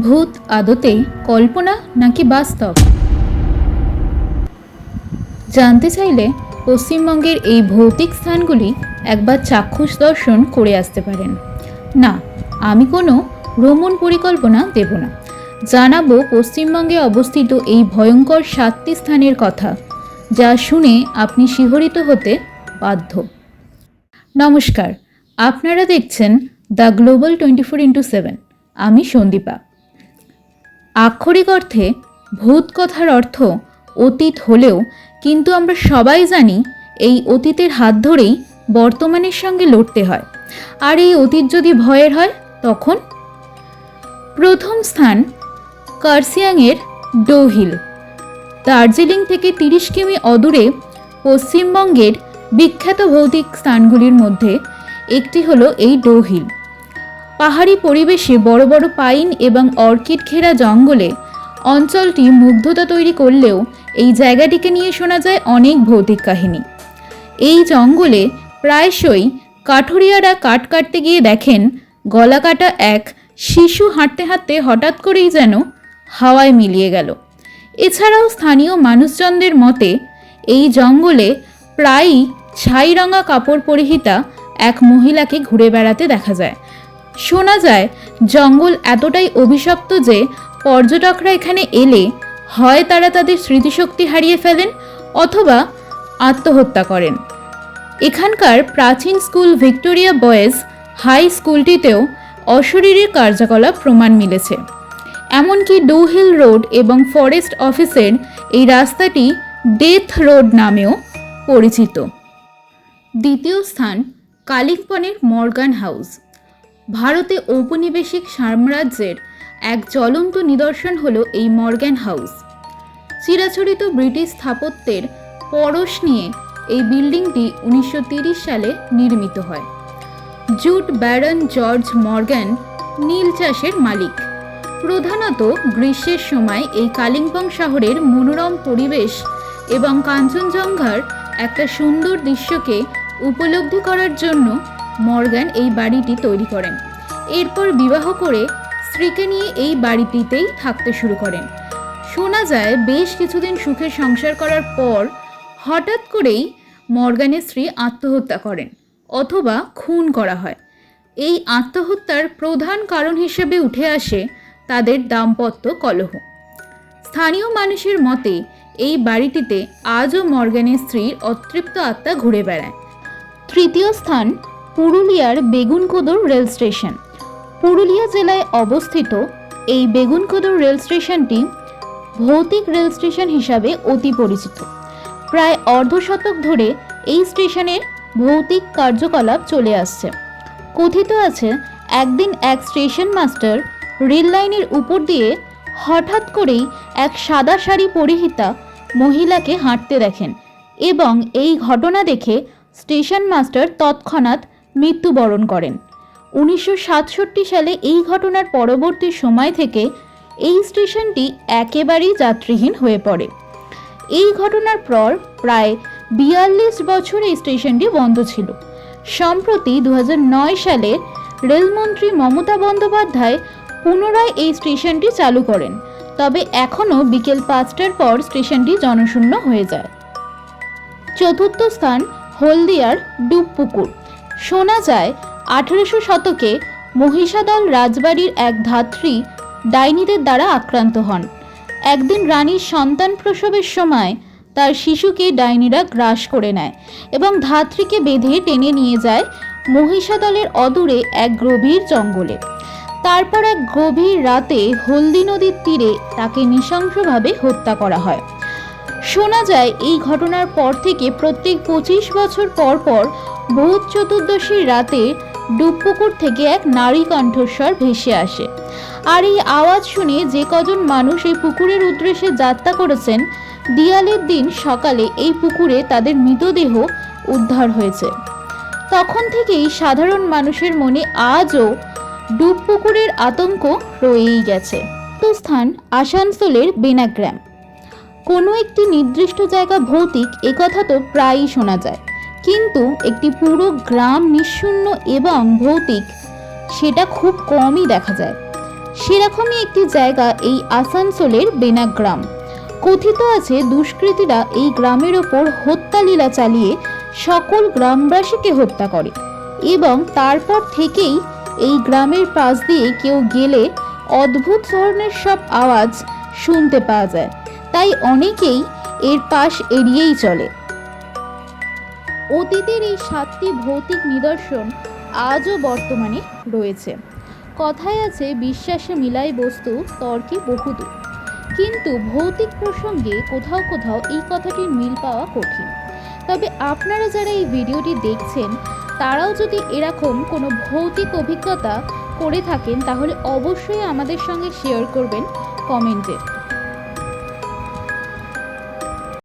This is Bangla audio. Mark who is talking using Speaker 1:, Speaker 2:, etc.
Speaker 1: ভূত আদতে কল্পনা নাকি বাস্তব? জানতে চাইলে পশ্চিমবঙ্গের এই ভৌতিক স্থানগুলি একবার চাক্ষুষ দর্শন করে আসতে পারেন। না, আমি কোনো ভ্রমণ পরিকল্পনা দেব না। জানাব পশ্চিমবঙ্গে অবস্থিত এই ভয়ঙ্কর সাতটি স্থানের কথা, যা শুনে আপনি শিহরিত হতে বাধ্য। নমস্কার, আপনারা দেখছেন the global twenty four into seven. আমি সন্দীপা। আক্ষরিক অর্থে ভূত কথার অর্থ অতীত হলেও, কিন্তু আমরা সবাই জানি এই অতীতের হাত ধরেই বর্তমানের সঙ্গে লড়তে হয়। আর এই অতীত যদি ভয়ের হয়, তখন? প্রথম স্থান কার্সিয়াংয়ের ডোহিল। দার্জিলিং থেকে তিরিশ কিমি অদূরে পশ্চিমবঙ্গের বিখ্যাত ভৌতিক স্থানগুলির মধ্যে একটি হলো এই ডোহিল। পাহাড়ি পরিবেশে বড় বড় পাইন এবং অর্কিড ঘেরা জঙ্গলে অঞ্চলটি মুগ্ধতা তৈরি করলেও এই জায়গাটিকে নিয়ে শোনা যায় অনেক ভৌতিক কাহিনী। এই জঙ্গলে প্রায়শই কাঠুরিয়ারা কাঠ কাটতে গিয়ে দেখেন, গলা কাটা এক শিশু হাঁটতে হাঁটতে হঠাৎ করেই যেন হাওয়ায় মিলিয়ে গেল। এছাড়াও স্থানীয় মানুষজনদের মতে, এই জঙ্গলে প্রায়ই ছাই রঙা কাপড় পরিহিতা এক মহিলাকে ঘুরে বেড়াতে দেখা যায়। শোনা যায়, জঙ্গল এতটাই অভিশপ্ত যে পর্যটকরা এখানে এলে হয় তারা তাদের স্মৃতিশক্তি হারিয়ে ফেলেন অথবা আত্মহত্যা করেন। এখানকার প্রাচীন স্কুল ভিক্টোরিয়া বয়েজ হাই স্কুলটিতেও অশরীরীর কার্যকলাপ প্রমাণ মিলেছে। এমনকি ডুহিল রোড এবং ফরেস্ট অফিসের এই রাস্তাটি ডেথ রোড নামেও পরিচিত। দ্বিতীয় স্থান কালিম্পনের মর্গান হাউস। ভারতে ঔপনিবেশিক সাম্রাজ্যের এক জ্বলন্ত নিদর্শন হল এই মর্গ্যান হাউস। চিরাচরিত ব্রিটিশ স্থাপত্যের পরশ নিয়ে এই বিল্ডিংটি উনিশশো সালে নির্মিত হয়। জুট ব্যারন জর্জ মর্গ্যান নীল চাষের মালিক। প্রধানত গ্রীষ্মের সময় এই কালিম্পং শহরের মনোরম পরিবেশ এবং কাঞ্চনজঙ্ঘার একটা সুন্দর দৃশ্যকে উপলব্ধি করার জন্য মর্গান এই বাড়িটি তৈরি করেন। এরপর বিবাহ করে স্ত্রীকে নিয়ে এই বাড়িটিতেই থাকতে শুরু করেন। শোনা যায় বেশ কিছুদিন সুখে সংসার করার পর হঠাৎ করেই মর্গানের স্ত্রী আত্মহত্যা করেন অথবা খুন করা হয়। এই আত্মহত্যার প্রধান কারণ হিসেবে উঠে আসে তাদের দাম্পত্য কলহ। স্থানীয় মানুষের মতে এই বাড়িটিতে আজও মর্গানের স্ত্রীর অতৃপ্ত আত্মা ঘুরে বেড়ায়। তৃতীয় স্থান পুরুলিয়ার বেগুনকোদর রেল স্টেশন। পুরুলিয়া জেলায় অবস্থিত এই বেগুনকোদর রেল স্টেশনটি ভৌতিক রেল স্টেশন হিসাবে অতি পরিচিত। প্রায় অর্ধশতক ধরে এই স্টেশনের ভৌতিক কার্যকলাপ চলে আসছে। কথিত আছে, একদিন এক স্টেশন মাস্টার রেল লাইনের উপর দিয়ে হঠাৎ করেই এক সাদা শাড়ি পরিহিতা মহিলাকে হাঁটতে দেখেন এবং এই ঘটনা দেখে স্টেশন মাস্টার তৎক্ষণাৎ মৃত্যুবরণ করেন। উনিশশো সাতষট্টি সালে এই ঘটনার পরবর্তী সময় থেকে এই স্টেশনটি একেবারেই যাত্রীহীন হয়ে পড়ে। এই ঘটনার পর প্রায় বিয়াল্লিশ বছর এই স্টেশনটি বন্ধ ছিল। সম্প্রতি দু হাজার নয় সালে রেলমন্ত্রী মমতা বন্দ্যোপাধ্যায় পুনরায় এই স্টেশনটি চালু করেন। তবে এখনও বিকেল পাঁচটার পর স্টেশনটি জনশূন্য হয়ে যায়। চতুর্থ স্থান হলদিয়ার ডুবপুকুর। শোনা যায়, আঠেরোশো শতকে মহিষাদল রাজবাড়ির এক ধাত্রী ডাইনিদের দ্বারা আক্রান্ত হন। একদিন রানীর সন্তান প্রসবের সময় তার শিশুকে ডাইনিরা গ্রাস করে নেয় এবং ধাত্রীকে বেঁধে টেনে নিয়ে যায় মহিষাদলের অদূরে এক গভীর জঙ্গলে। তারপর এক গভীর রাতে হলদি নদীর তীরে তাকে নৃশংসভাবে হত্যা করা হয়। শোনা যায় এই ঘটনার পর থেকে প্রত্যেক পঁচিশ বছর পর পর ভূত চতুর্দশীর রাতে ডুবপুকুর থেকে এক নারী কণ্ঠস্বর ভেসে আসে। আর এই আওয়াজ শুনে যে কজন মানুষ এই পুকুরের উদ্দেশ্যে যাত্রা করেছেন, দিয়ালের দিন সকালে এই পুকুরে তাদের মৃতদেহ উদ্ধার হয়েছে। তখন থেকেই সাধারণ মানুষের মনে আজও ডুবপুকুরের আতঙ্ক রয়েই গেছে। স্থান আসানসোলের বেনাগ্রাম। কোনো একটি নির্দিষ্ট জায়গা ভৌতিক একথা তো প্রায়ই শোনা যায়। কিন্তু একটি পুরো গ্রাম নিঃশূন্য এবং ভৌতিক, সেটা খুব কমই দেখা যায়। সেরকমই একটি জায়গা এই আসানসোলের বেনাগ্রাম কথিত আছে, দুষ্কৃতীরা এই গ্রামের ওপর হত্যালীলা চালিয়ে সকল গ্রামবাসীকে হত্যা করে এবং তারপর থেকেই এই গ্রামের পাশ দিয়ে কেউ গেলে অদ্ভুত ধরনের সব আওয়াজ শুনতে পাওয়া যায়। তাই অনেকেই এর পাশ এড়িয়েই চলে। অতীতের এই সাতটি ভৌতিক নিদর্শন আজও বর্তমানে রয়েছে। কথায় আছে, বিশ্বাসে মিলাই বস্তু, তর্কে বহুদূর। কিন্তু ভৌতিক প্রসঙ্গে কোথাও কোথাও এই কথাটির মিল পাওয়া কঠিন। তবে আপনারা যারা এই ভিডিওটি দেখছেন, তারাও যদি এরকম কোনো ভৌতিক অভিজ্ঞতা করে থাকেন, তাহলে অবশ্যই আমাদের সঙ্গে শেয়ার করবেন কমেন্টে।